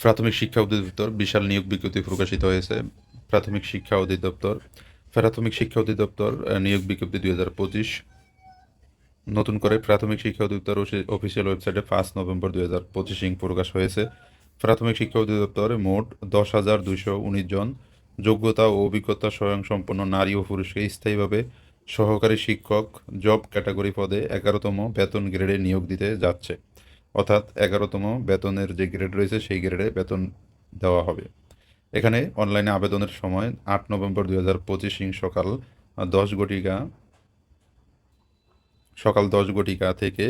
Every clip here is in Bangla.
প্রাথমিক শিক্ষা অধিদপ্তর, বিশাল নিয়োগ বিজ্ঞপ্তি প্রকাশিত হয়েছে, প্রাথমিক শিক্ষা অধিদপ্তর, প্রাথমিক শিক্ষা অধিদপ্তর নিয়োগ বিজ্ঞপ্তি দুই হাজার পঁচিশ। নতুন করে প্রাথমিক শিক্ষা অধিদপ্তর অফিসিয়াল ওয়েবসাইটে ফার্স্ট নভেম্বর দুই হাজার পঁচিশ ইং প্রকাশ হয়েছে। প্রাথমিক শিক্ষা অধিদপ্তরে মোট দশ হাজার দুইশো উনিশ জন যোগ্যতা ও অভিজ্ঞতা স্বয়ংসম্পন্ন নারী ও পুরুষকে স্থায়ীভাবে সহকারী শিক্ষক জব ক্যাটাগরি পদে এগারোতম বেতন গ্রেডে নিয়োগ দিতে যাচ্ছে। অর্থাৎ এগারোতম বেতনের যে গ্রেড রয়েছে, সেই গ্রেডে বেতন দেওয়া হবে। এখানে অনলাইনে আবেদনের সময় আট নভেম্বর দুই হাজার পঁচিশ সকাল দশ ঘটিকা সকাল দশ ঘটিকা থেকে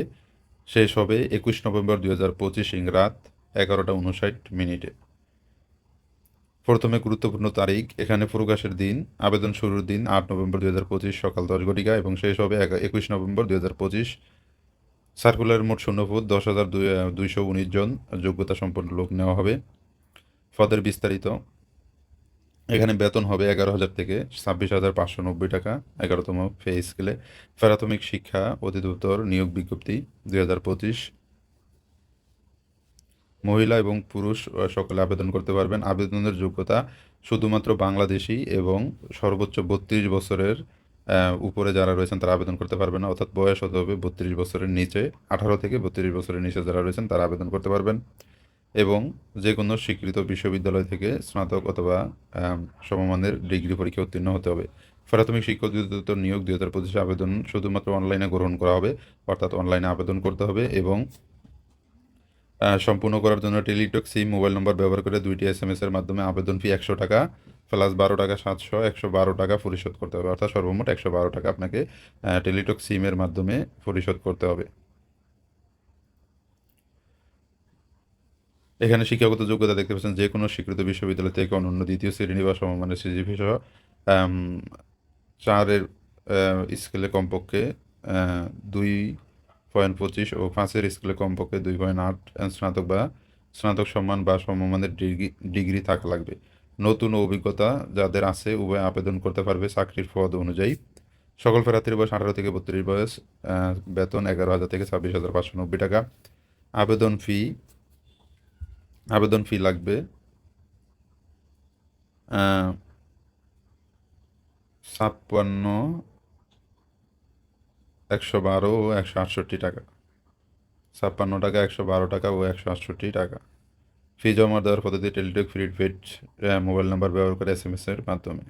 শেষ হবে একুশ নভেম্বর দুই হাজার পঁচিশ রাত এগারোটা উনষাট মিনিটে। প্রথমে গুরুত্বপূর্ণ তারিখ, এখানে প্রকাশের দিন, আবেদন শুরুর দিন আট নভেম্বর দুই হাজার পঁচিশ সকাল দশ ঘটিকা এবং শেষ হবে একুশ নভেম্বর দুই হাজার পঁচিশ সার্কুলার মোট শূন্যপদ দশ হাজার দুইশো উনিশ জন। যোগ্যতা সম্পন্ন লোক নেওয়া হবে। পদের বিস্তারিত। এখানে বেতন হবে এগারো হাজার থেকে ছাব্বিশ হাজার পাঁচশো নব্বই টাকা, এগারোতম পে স্কেলে। প্রাথমিক শিক্ষা, অধিদপ্তর, নিয়োগ বিজ্ঞপ্তি দুই হাজার পঁচিশ। মহিলা এবং পুরুষ সকলে আবেদন করতে পারবেন। আবেদনের যোগ্যতা শুধুমাত্র বাংলাদেশি এবং সর্বোচ্চ বত্রিশ বছরের উপরে যারা রয়েছেন তারা আবেদন করতে পারবেন না। অর্থাৎ বয়স হতে হবে বত্রিশ বছরের নিচে, আঠারো থেকে বত্রিশ বছরের নিচে যারা রয়েছেন তারা আবেদন করতে পারবেন। এবং যে কোনো স্বীকৃত বিশ্ববিদ্যালয় থেকে স্নাতক অথবা সমমানের ডিগ্রি পরীক্ষা উত্তীর্ণ হতে হবে। প্রাথমিক শিক্ষক অধিদপ্তর নিয়োগ দুই হাজার পঁচিশে আবেদন শুধুমাত্র অনলাইনে গ্রহণ করা হবে, অর্থাৎ অনলাইনে আবেদন করতে হবে এবং সম্পূর্ণ করার জন্য টেলিটক সিম মোবাইল নম্বর ব্যবহার করে দুইটি এস এম এর মাধ্যমে আবেদন ফি একশো টাকা প্লাস বারো টাকা সাতশো, একশো বারো টাকা পরিশোধ করতে হবে। অর্থাৎ সর্বমোট একশো বারো টাকা আপনাকে টেলিটক সিমের মাধ্যমে পরিশোধ করতে হবে। এখানে শিক্ষাগত যোগ্যতা দেখতে পাচ্ছেন যে কোনো স্বীকৃত বিশ্ববিদ্যালয় থেকে অনন্য দ্বিতীয় শ্রেণি বা সমমানের সিজিপি সহ চারের স্কেলে কমপক্ষে দুই পয়েন্ট পঁচিশ ও পাঁচের স্কেলে কমপক্ষে দুই পয়েন্ট আট স্নাতক বা স্নাতক সম্মান বা সমমানের ডিগ্রি ডিগ্রি থাকা লাগবে। নতুন অভিজ্ঞতা যাদের আছে, উভয় আবেদন করতে পারবে চাকরির পদ অনুযায়ী। সকল প্রার্থীর বয়স আঠারো থেকে বত্রিশ বয়স বেতন এগারো হাজার থেকে ছাব্বিশ হাজার পাঁচশো নব্বই টাকা। আবেদন ফি আবেদন ফি লাগবে ছাপ্পান্ন, একশো বারো ও একশো আটষট্টি টাকা। ছাপ্পান্ন টাকা, একশো বারো টাকা ও একশো আটষট্টি টাকা। ফি জমা দেওয়ার পদ্ধতি টেলিটক প্রিপেড মোবাইল নাম্বার ব্যবহার করে এস এম এস এর মাধ্যমে।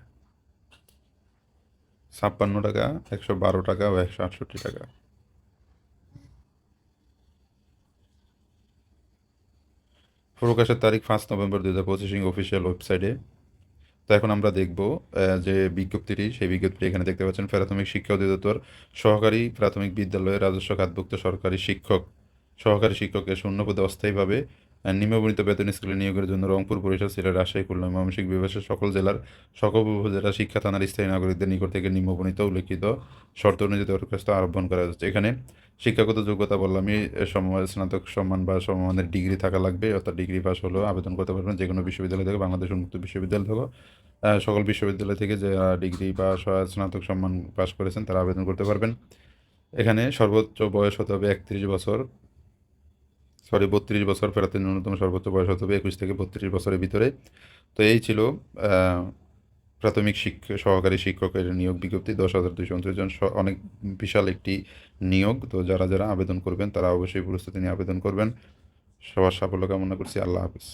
ছাপ্পান্ন টাকা একশো বারো টাকা বা একশো আটষট্টি টাকা। প্রকাশের তারিখ ফার্স্ট নভেম্বর দু হাজার পঁচিশ অফিসিয়াল ওয়েবসাইটে তো এখন আমরা দেখব যে বিজ্ঞপ্তিটি সেই বিজ্ঞপ্তিটি এখানে দেখতে পাচ্ছেন। প্রাথমিক শিক্ষা অধিদপ্তর সহকারী প্রাথমিক বিদ্যালয়ে রাজস্ব খাতভুক্ত সরকারি শিক্ষক। সহকারী শিক্ষকের শূন্যপদে অস্থায়ীভাবে আহ, নিম্নবর্ণিত বেতন স্কুলে নিয়োগের জন্য রংপুর বরিশাল সিলেট রাজশাহী, খুলনা ময়মনসিংহ বিভাগের সকল জেলার সকল উপজেলা শিক্ষা থানার স্থায়ী নাগরিকদের নিকট থেকে নিম্নবর্ণিত উল্লেখিত শর্ত অনুযায়ী দরখাস্ত আহ্বান করা হচ্ছে। এখানে শিক্ষাগত যোগ্যতা বললামই এ সময় স্নাতক সম্মান বা সমমানের ডিগ্রি থাকা লাগবে, অর্থাৎ ডিগ্রি পাস হলেও আবেদন করতে পারবেন যে কোনো বিশ্ববিদ্যালয় থেকে, বাংলাদেশ উন্মুক্ত বিশ্ববিদ্যালয় থেকে। সকল বিশ্ববিদ্যালয় থেকে যে ডিগ্রি বা স্নাতক সম্মান পাস করেছেন তারা আবেদন করতে পারবেন। এখানে সর্বোচ্চ বয়স হতে হবে একত্রিশ বছর। সরি, বত্রিশ বছর ফেরাতে ন্যূনতম সর্বোচ্চ বয়স হতে হবে একুশ থেকে বত্রিশ বছরের ভিতরে। তো এই ছিল প্রাথমিক শিক্ষক সহকারী শিক্ষকের নিয়োগ বিজ্ঞপ্তি, দশ হাজার দুইশো উনত্রিশ জন অনেক বিশাল একটি নিয়োগ। তো যারা যারা আবেদন করবেন, তারা অবশ্যই প্রস্তুতি নিয়ে আবেদন করবেন। সবার সাফল্য কামনা করছি, আল্লাহ হাফিজ।